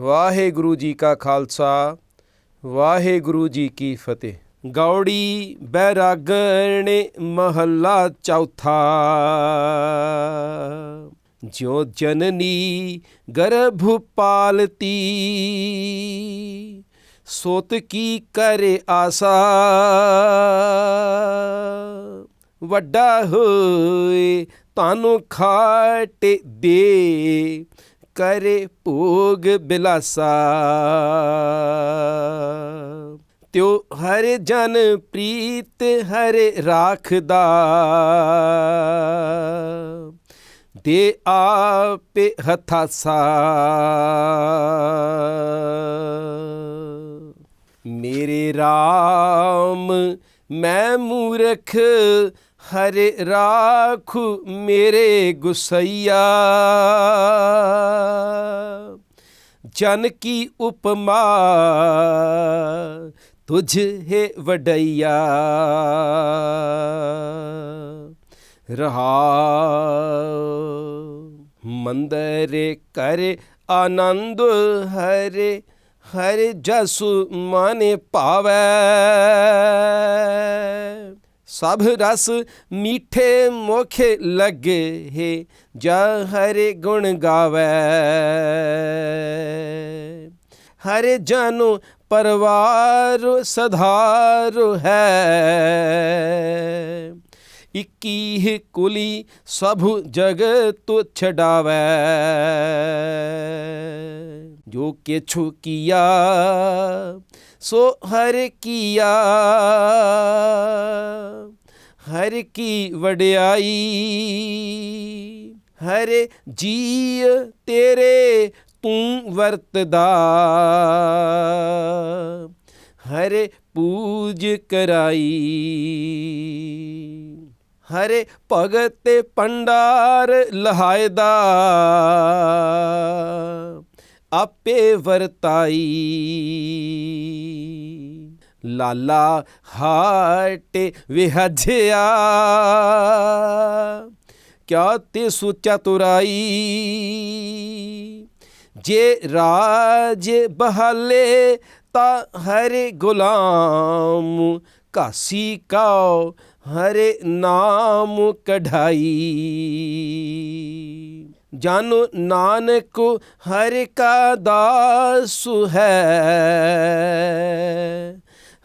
ਵਾਹਿਗੁਰੂ ਜੀ ਕਾ ਖਾਲਸਾ, ਵਾਹਿਗੁਰੂ ਜੀ ਕੀ ਫਤਿਹ। ਗੌੜੀ ਬੈਰਾਗਣੇ ਮਹੱਲਾ ਚੌਥਾ। ਜਿਉ ਜਨਨੀ ਗਰਭ ਪਾਲਤੀ ਸੋਤ ਕੀ ਕਰੇ ਆਸਾ। ਵੱਡਾ ਹੋਏ, ਤਾਨੂੰ ਖਾਟ ਦੇ। ਕਰੇ ਭੋਗ ਬਿਲਾਸਾ। ਤਿਉ ਹਰ ਜਨ ਪ੍ਰੀਤ ਹਰੇ ਰਾਖਦਾ। ਦੇ ਆਪੇ ਹਥਾਸਾ। ਮੇਰੇ RAM ਮੈਂ ਮੂਰਖ, ਹਰੇ ਰਾਖੁ ਮੇਰੇ ਗੁਸਈਆ। ਜਨ ਕੀ ਉਪਮਾ? ਤੁਝ ਹੈ ਵਡਈਆ। ਰਹਾ ਮੰਦਰੇ ਕਰੇ ਆਨੰਦ, ਹਰੇ ਹਰਿ ਜਸੁ ਮਾਨੇ ਭਾਵੈ। ਸਭ ਰਸ ਮੀਠੇ ਮੋਖੇ ਲੱਗੇ ਹੈ ਜਾ ਹਰਿ ਗੁਣ ਗਾਵੈ। ਹਰਿ ਜਨੁ ਪਰਵਾਰ ਸਧਾਰ ਹੈ। ਇਕੀ ਕੁਲੀ ਸਭ ਜਗਤ ਛਡਾਵੈ। ਜੋ ਕਿਛੁ ਕੀਆ ਸੋ ਹਰ ਕੀਆ। ਹਰ ਕੀ ਵਡਿਆਈ, ਹਰੇ ਜੀ ਤੇਰੇ ਤੂੰ ਵਰਤਦਾ। ਹਰੇ ਪੂਜ ਕਰਾਈ, ਹਰੇ ਭਗਤ ਪੰਡਾਰ ਲਹਾਇਦਾ। ਆਪੇ ਵਰਤਾਈ। ਲਾਲਾ ਹਾਟ ਵਿਹਜਿਆ। ਕਿਆ ਤੇ ਸੁਚਾ ਤੁਰਾਈ। ਜੇ ਰਾਜ ਬਹਾਲੇ ਤਾ ਹਰੇ ਗੁਲਾਮ ਕਾਸੀ ਕਾਓ ਹਰੇ ਨਾਮ ਕਢਾਈ। ਜਨ ਨਾਨਕ ਹਰ ਕਾ ਦਾਸ ਹੈ।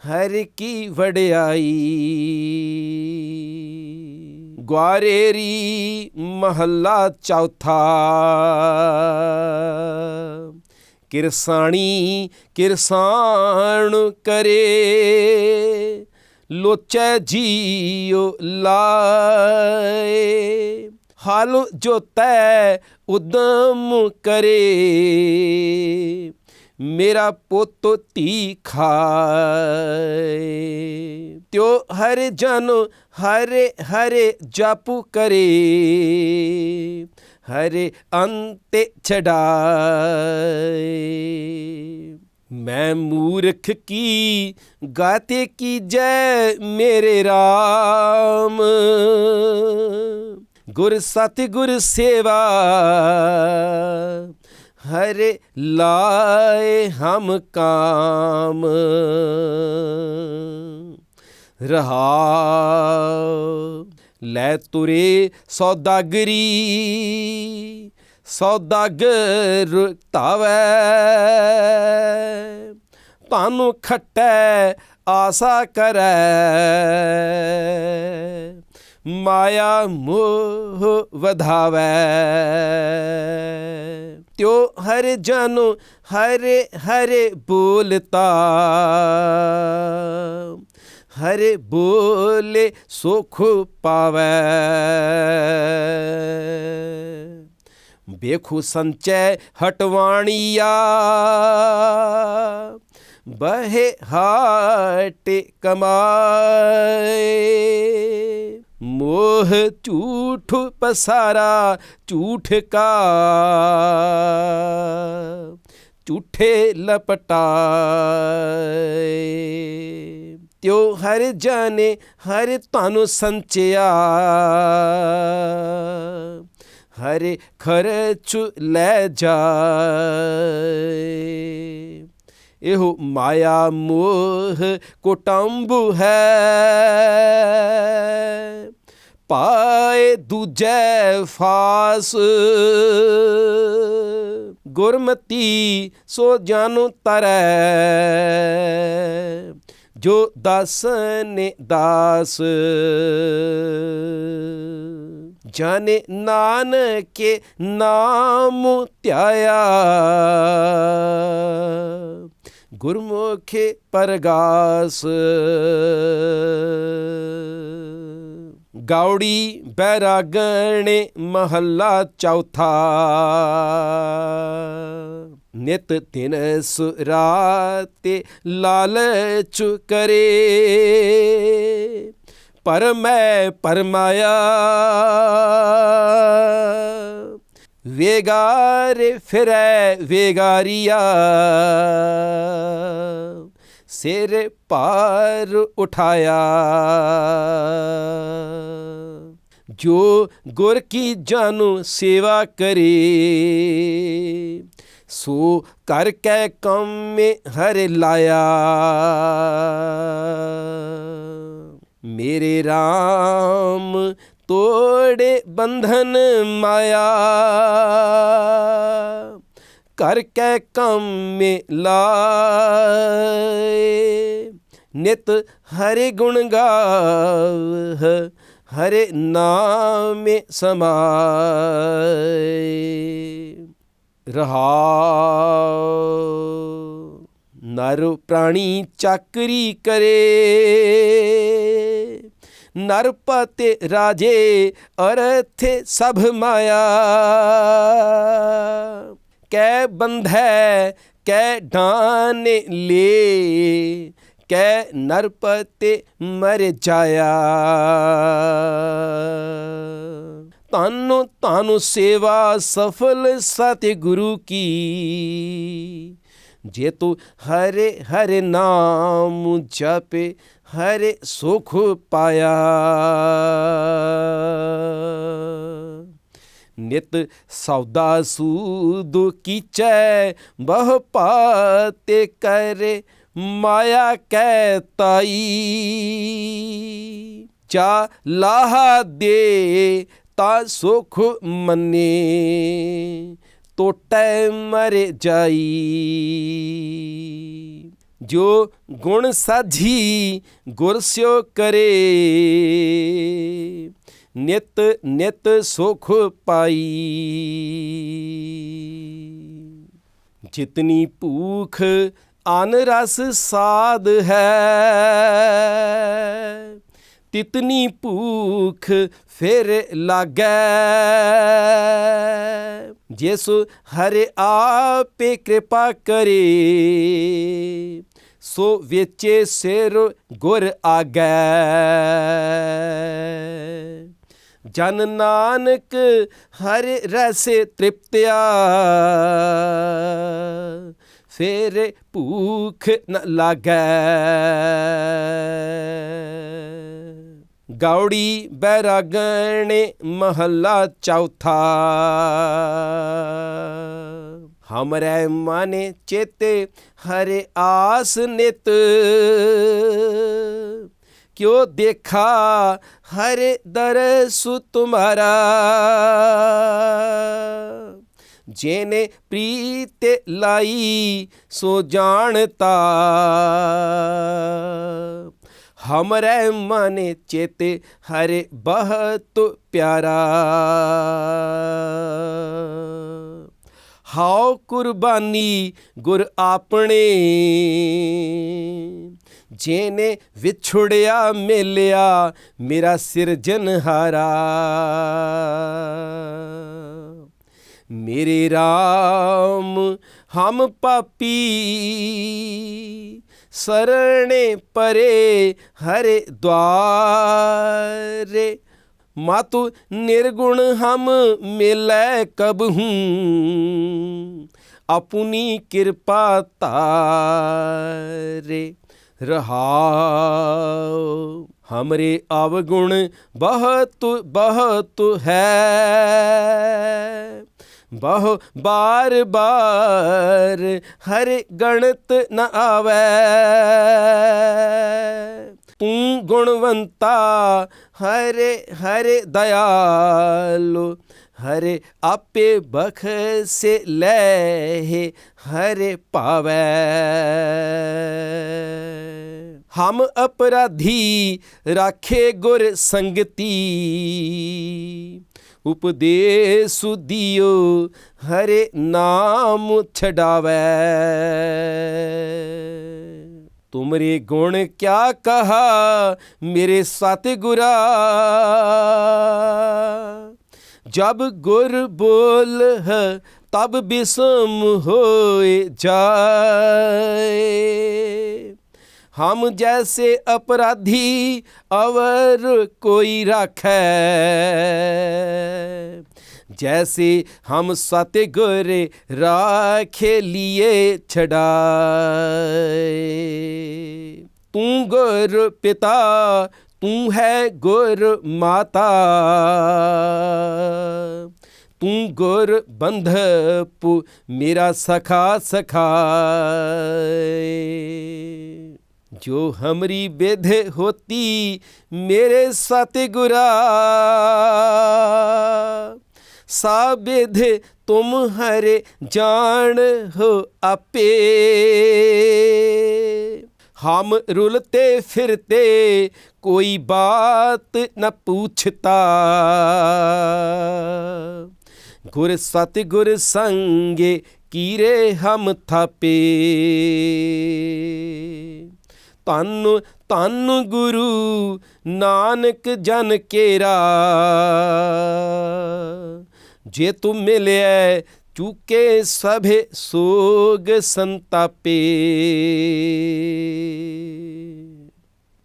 ਹਰ ਕੀ ਵਡਿਆਈ। ਗਵਾਰੇਰੀ ਮਹੱਲਾ ਚੌਥਾ। ਕਿਰਸਾਣੀ ਕਿਰਸਾਨ ਕਰੇ। ਲੋਚੈ ਜੀਉ ਲਾਏ। ਹਾਲ ਜੋਤੈ ਉਦਮ ਕਰੇ। ਮੇਰਾ ਪੁੱਤ ਧੀ ਖਾਏ। ਤਿਉ ਹਰ ਜਨ ਹਰੇ ਹਰੇ ਜਾਪੂ ਕਰੇ। ਹਰੇ ਅੰਤੇ ਛਡਾਏ। ਮੈਂ ਮੂਰਖ ਕੀ ਗਾਤੇ ਕੀ ਜੈ ਮੇਰੇ RAM ਗੁਰ ਸਤਿ ਗੁਰ ਸੇਵਾ, ਹਰੇ ਲਾਏ ਹਮ ਕਾਮ। ਰਹਾ ਲੈ ਤੁਰੇ ਸੌਦਾਗਰੀ, ਸੌਦਾਗਰ ਧਾਵੈ ਤਾਨੂੰ ਖਟੈ, ਆਸਾ ਕਰੈ। ਮਾਇਆ ਮੋਹ ਵਧਾਵੈ। ਤਿਉ ਹਰ ਜਨ ਹਰ ਹਰ ਬੋਲਤਾ। ਹਰ ਬੋਲੇ ਸੁਖ ਪਾਵੈ। ਬੇਖੂ ਸੰਚੈ ਹਟਵਾਣੀਆ। ਬਹਿ ਹਾਟ ਕਮਾਏ। ਮੋਹ ਝੂਠ ਪਸਾਰਾ, ਝੂਠ ਕਾ। ਝੂਠੇ ਲਪਟਾਏ। ਤਿਉ ਹਰ ਜਾਣੇ, ਹਰ ਤੁਹਾਨੂੰ ਸੰਚਿਆ। ਹਰ ਖਰਚ ਲੈ ਜਾਏ। ਇਹੋ ਮਾਇਆ ਮੋਹ ਕੋਟੰਬੂ ਹੈ। ਪਾਏ ਦੂਜੈ ਫਾਸ। ਗੁਰਮਤੀ ਸੋ ਜਾਨੂ ਤਰੈ। ਜੋ ਦਾਸ ਨੇ ਦਾਸ। ਜਾਣੇ ਨਾਨਕੇ ਨਾਮ ਧਿਆਇਆ। ਗੁਰਮੁਖੇ ਪਰਗਾਸ। ਗੌੜੀ ਬੈਰਾਗਣੇ ਮਹੱਲਾ ਚੌਥਾ। ਨਿਤ ਦਿਨ ਸੁਰਾਤੇ ਲਾਲਚ ਕਰੇ। ਪਰ ਮੈਂ ਪਰਮਾਇਆ। ਵੇਗਾਰ ਫਿਰੈ ਵੇਗਾਰੀਆ। ਸਿਰ ਭਾਰ ਉਠਾਇਆ। ਜੋ ਗੁਰ ਕੀ ਜਾਨੂ ਸੇਵਾ ਕਰੇ, ਸੋ ਕਰ ਕੈ ਕੰਮੇ ਹਰਿ ਲਾਇਆ। ਮੇਰੇ RAM ਤੋੜੇ ਬੰਧਨ ਮਾਇਆ। ਕਰ ਕੈ ਕੰਮੇ ਲਾਏ ਨਿਤ ਹਰੇ ਗੁਣ ਗਾਵ, ਹਰੇ ਨਾਮੇ ਸਮਾਏ। ਰਹਾਉ, ਨਰ ਪ੍ਰਾਣੀ ਚਾਕਰੀ ਕਰੇ। ਨਰਪਤੇ ਰਾਜੇ ਅਰਥੇ ਸਭ ਮਾਇਆ। ਕੈ ਬੰਧੈ, ਕੈ ਢਾਨੇ ਲੇ, ਕੈ ਨਰਪਤੇ ਮਰ ਜਾਇਆ। ਤਾਨੂੰ ਤਾਨੂੰ ਸੇਵਾ ਸਫਲ ਸਤਿ ਗੁਰੂ ਕੀ। ਜੇ ਤੂੰ ਹਰੇ ਹਰੇ ਨਾਮ ਜਪੇ, ਹਰੇ ਸੁਖ ਪਾਇਆ। ਨਿਤ ਸੌਦਾ ਸੂਦ ਕੀਚੈ, ਬਹੁ ਪਾਤੇ ਕਰੇ ਮਾਇਆ ਕੈ ਤਾਈ। ਚਾ ਲਾਹਾ ਦੇ ਤਾ ਸੁਖ ਮੰਨੇ। ਟੋਟੈ ਮਰ ਜਾਈ। ਜੋ ਗੁਣ ਸਾਧੀ ਗੁਰ ਸਿਓ ਕਰੇ, ਨਿਤ ਨਿਤ ਸੁਖ ਪਾਈ। ਜਿਤਨੀ ਭੂਖ ਅਨ ਰਸ ਸਾਧ ਹੈ ਤਿਤਨੀ ਭੂਖ ਫਿਰ ਲਾਗੈ। ਜਿਸ ਹਰਿ ਆਪੇ ਕਿਰਪਾ ਕਰੇ, ਸੋ ਵੇਚੇ ਸਿਰ ਗੁਰ ਆਗੈ। ਜਨ ਨਾਨਕ ਹਰ ਰਸੇ ਤ੍ਰਿਪਤਿਆ, ਫੇਰ ਭੂਖ ਨ ਲਾਗੈ। ਗੌੜੀ ਬੈਰਾਗਣ ਮਹੱਲਾ ਚੌਥਾ। ਹਮਰੇ ਮਨ ਚੇਤੇ ਹਰੇ ਆਸ ਨਿਤ। ਕਿਉ ਦੇਖਾ ਹਰ ਦਰਸੁ ਤੁਮਾਰਾ। ਜੇਨੇ ਪ੍ਰੀਤ ਲਾਈ ਸੋ ਜਾਣਤਾ। हमरे मन चेते हरे बहुत प्यारा ਹਾਉ ਕੁਰਬਾਨੀ ਗੁਰ ਆਪਣੇ ਜੇਨੇ ਵਿਛੜਿਆ ਮਿਲਿਆ ਮੇਰਾ ਸਿਰਜਨਹਾਰਾ ਮੇਰੇ RAM ਹਮ ਪਾਪੀ ਸਰਣੇ ਪਰੇ ਹਰੇ ਦਵਾਰੇ ਮਾਤੁ ਨਿਰਗੁਣ ਹਮ ਮਿਲੈ ਕਬਹੂ ਆਪਣੀ ਕਿਰਪਾ ਤਾਰੇ ਰਹਾਉ। ਹਮਰੇ ਅਵਗੁਣ ਬਹੁਤ ਬਹੁਤ ਹੈ। ਬਹੁ ਬਾਰ ਬਾਰ ਹਰ ਗਣਤ ਨ ਆਵੈ। ਤੂੰ ਗੁਣਵੰਤਾ, ਹਰੇ ਹਰੇ ਦਇਆਲੋ, ਹਰੇ ਆਪੇ ਬਖਸੇ ਲੈ ਹਰੇ ਪਾਵੈ ਹਮ ਅਪਰਾਧੀ, ਰਾਖੇ ਗੁਰ ਸੰਗਤੀ। ਉਪਦੇਸ ਦਿਓ, ਹਰੇ ਨਾਮ ਛਡਾਵੈ। ਤੁਮਰੇ ਗੁਣ ਕਿਆ ਕਹਾ, ਮੇਰੇ ਸਤਿਗੁਰਾ। ਜਬ ਗੁਰ ਬੋਲ ਹੈ, ਤਬ ਬਿਸਮ ਹੋਏ ਜਾਏ। ਹਮ ਜੈਸੇ ਅਪਰਾਧੀ ਅਵਰ ਕੋਈ ਰਾਖੈ जैसे हम सतगुर राखे लिए छड़ाए तू गुर पिता तू है गुर माता तू गुर बंधपु मेरा सखा सखाए जो हमरी विध होती मेरे सतगुरा साबिध तुम हरे जान हो आपे हम रुलते फिरते कोई बात न पूछता गुर सतगुर संगे कीरे हम थापे ਧੰਨ ਧੰਨ ਗੁਰੂ ਨਾਨਕ ਜਨ ਕੇਰਾ। ਜੇ ਤੂੰ ਮਿਲਿਆ ਚੁਕੇ ਸਭੇ ਸੋਗ ਸੰਤਾਪੇ।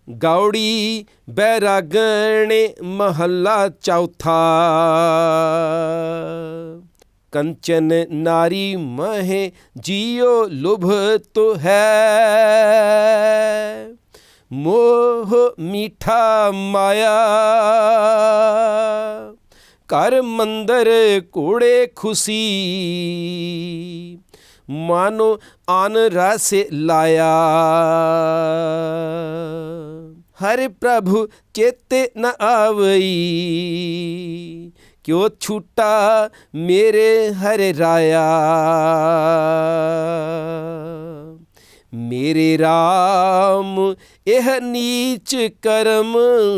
ਗੌੜੀ ਬੈਰਾਗਣੇ ਮਹੱਲਾ ਚੌਥਾ। कंचन नारी महे जियो लुभ तो है मोह मीठा माया कर मंदर कोड़े खुशी मानो आन रस लाया हर प्रभु चेत न आवई ਕਿਉ ਛੂਟਾ ਮੇਰੇ ਹਰ ਰਾਇਆ? ਮੇਰੇ RAM ਇਹ ਨੀਚ ਕਰਮ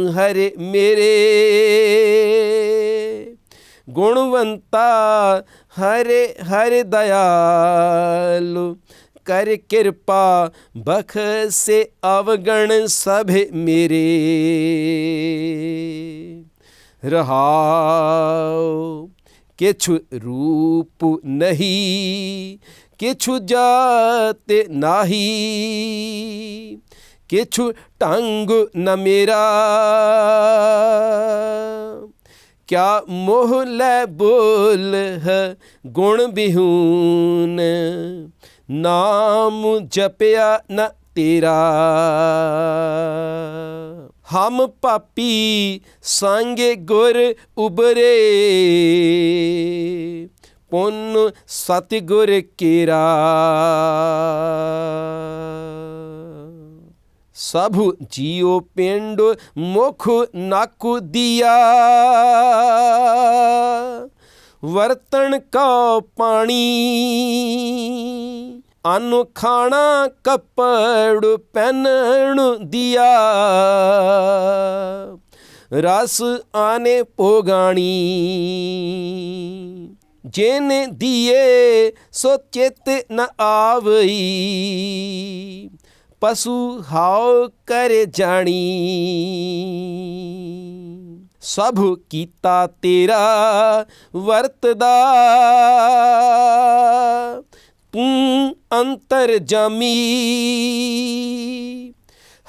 ਹਰੇ ਮੇਰੇ। ਗੁਣਵੰਤਾ ਹਰੇ, ਹਰ ਦਇਆਲੂ, ਕਰ ਕਿਰਪਾ ਬਖਸੇ ਅਵਗਣ ਸਭੇ ਮੇਰੇ। ਰਹਾਉ। ਕਿਛੁ ਰੂਪ ਨਹੀਂ, ਕਿਛੁ ਜਾਤ ਨਾਹੀ। ਕਿਛੁ ਢੰਗ ਨ ਮੇਰਾ। ਕਿਆ ਮੋਹ ਲੈ ਬੋਲ ਹੈ ਗੁਣ ਬਿਹੂਨ। ਨਾਮ ਜਪਿਆ ਨ ਤੇਰਾ। ਹਮ ਪਾਪੀ ਸੰਗੇ ਗੁਰ ਉਬਰੇ। ਪੁੰਨ ਸਤਿਗੁਰ ਕੀਰਾ। ਸਭ ਜੀਉ ਪਿੰਡ ਮੁਖ ਨਾਕੂ ਦਿਆ। ਵਰਤਣ ਕਾ ਪਾਣੀ। ਅਨ ਖਾਣਾ ਕੱਪੜ ਪਹਿਨਣ ਦਿਆ। ਰਸ ਆਨੇ ਪੋਗਾਣੀ ਜਿਨ ਦੀਏ, ਸੋ ਚਿਤ ਨ ਆਵਈ। ਪਸ਼ੂ ਹਾਉ ਕਰ ਜਾਣੀ। ਸਭ ਕੀਤਾ ਤੇਰਾ ਵਰਤਦਾ। ਤੂੰ ਅੰਤਰ ਜਾਮੀ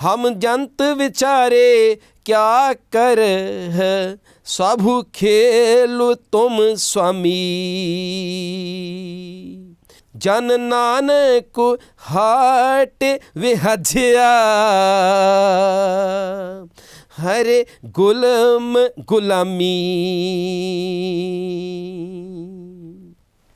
ਹਮ ਜੰਤ ਵਿਚਾਰੇ, ਕਿਆ ਕਰ ਹੈ? ਸਭ ਖੇਲ ਤੁਮ ਸੁਆਮੀ ਜਨ ਨਾਨਕ ਹਾਟ ਵਿਹਜਿਆ। ਹਰੇ ਗੁਲਮ ਗੁਲਾਮੀ।